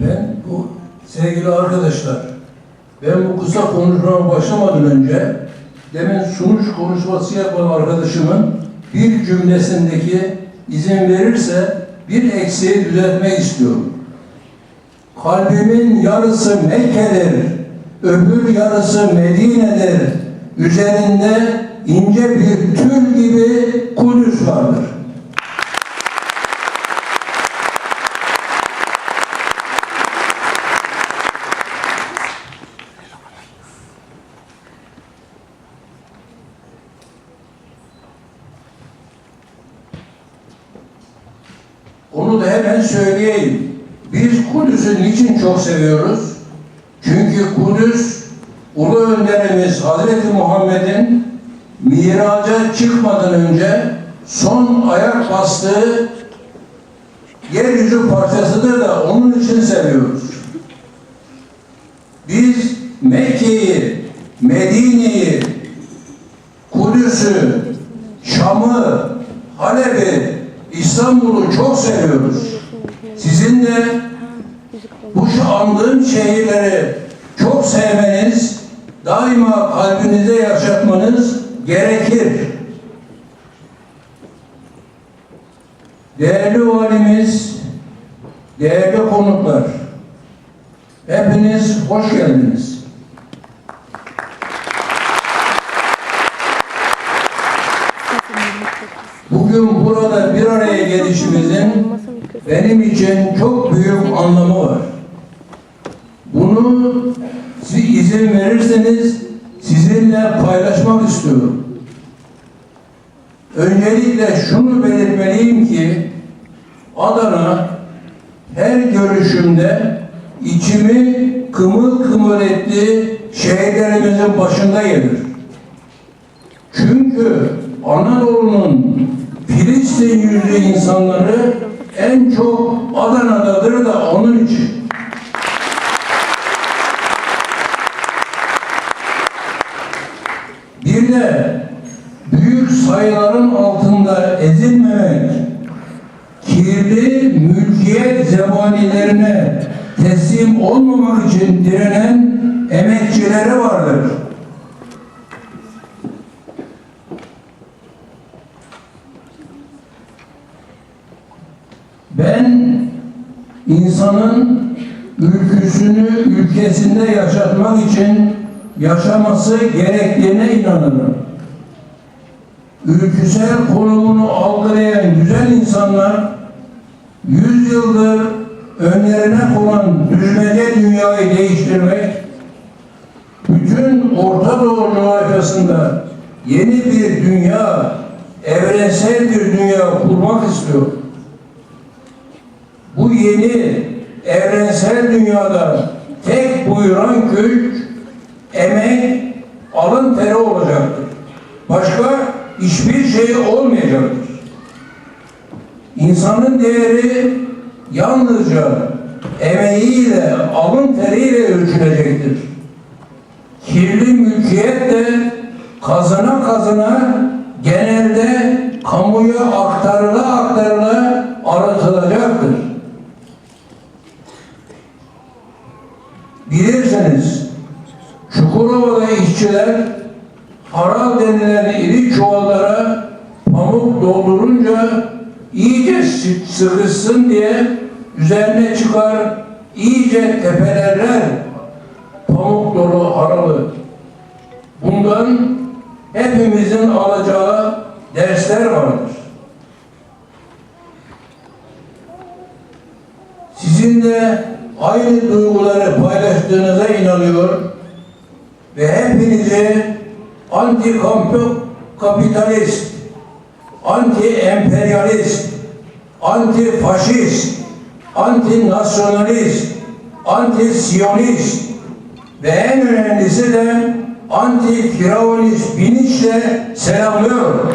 Ben bu sevgili arkadaşlar, ben bu kısa konuşmama başlamadan önce demin sunuş konuşması yapan arkadaşımın bir cümlesindeki izin verirse bir eksiği düzeltmek istiyorum. Kalbimin yarısı Mekke'dir, öbür yarısı Medine'dir. Üzerinde ince bir tül gibi Kudüs vardır. Onu da hemen söyleyeyim. Biz Kudüs'ü niçin çok seviyoruz? Çünkü Kudüs Ulu Önderimiz Hazreti Muhammed'in miraca çıkmadan önce son ayak bastığı yeryüzü parçasıdır da onun için seviyoruz. Biz Mekke'yi, Medine'yi, Kudüs'ü, Şam'ı, Halep'i, İstanbul'u çok seviyoruz. Sizin de bu şu andığım şehirleri çok sevmeniz, daima kalbinize yaşatmanız gerekir. Değerli valimiz, değerli konuklar, hepiniz hoş geldiniz. Bugün burada bir araya gelişimizin benim için çok büyük anlamı var. Bunu siz izin verirseniz sizinle paylaşmak istiyorum. Öncelikle şunu belirtmeliyim ki Adana her görüşümde içimi kımıl kımıl ettiği şehirlerimizin başında gelir. Çünkü Anadolu'nun Filistin yüzlü insanları en çok Adana'dadır da onun için. Bir de büyük sayıların altında ezilmemek, kirli mülkiyet zebanilerine teslim olmamak için direnen emekçileri vardır. Ben insanın ülküsünü ülkesinde yaşatmak için yaşaması gerektiğine inanırım. Ülküsel konumunu algılayan güzel insanlar yüzyıldır önlerine konan düzmece dünyayı değiştirmek, bütün Orta Doğu coğrafyasında yeni bir dünya, evrensel bir dünya kurmak istiyor. Bu yeni evrensel dünyada tek buyuran güç, emek, alın teri olacaktır. Başka hiçbir şey olmayacaktır. İnsanın değeri yalnızca emeğiyle, alın teriyle ölçülecektir. Kirli mülkiyet de kazana kazana genelde kamuya aktarıla aktarıla aratılacaktır. Bilirsiniz, Çukurova'da işçiler haral denilen iri çuvallara pamuk doldurunca iyice sı- sıkışsın diye üzerine çıkar, iyice tepelerler pamuk dolu haralı. Bundan hepimizin alacağı dersler vardır. Sizinle aynı duyguları paylaştığınıza inanıyor ve hepinizi anti kapitalist, anti emperyalist, anti faşist, anti nasyonalist, anti siyonist ve en önemlisi de anti firavunist bilinçle selamlıyorum.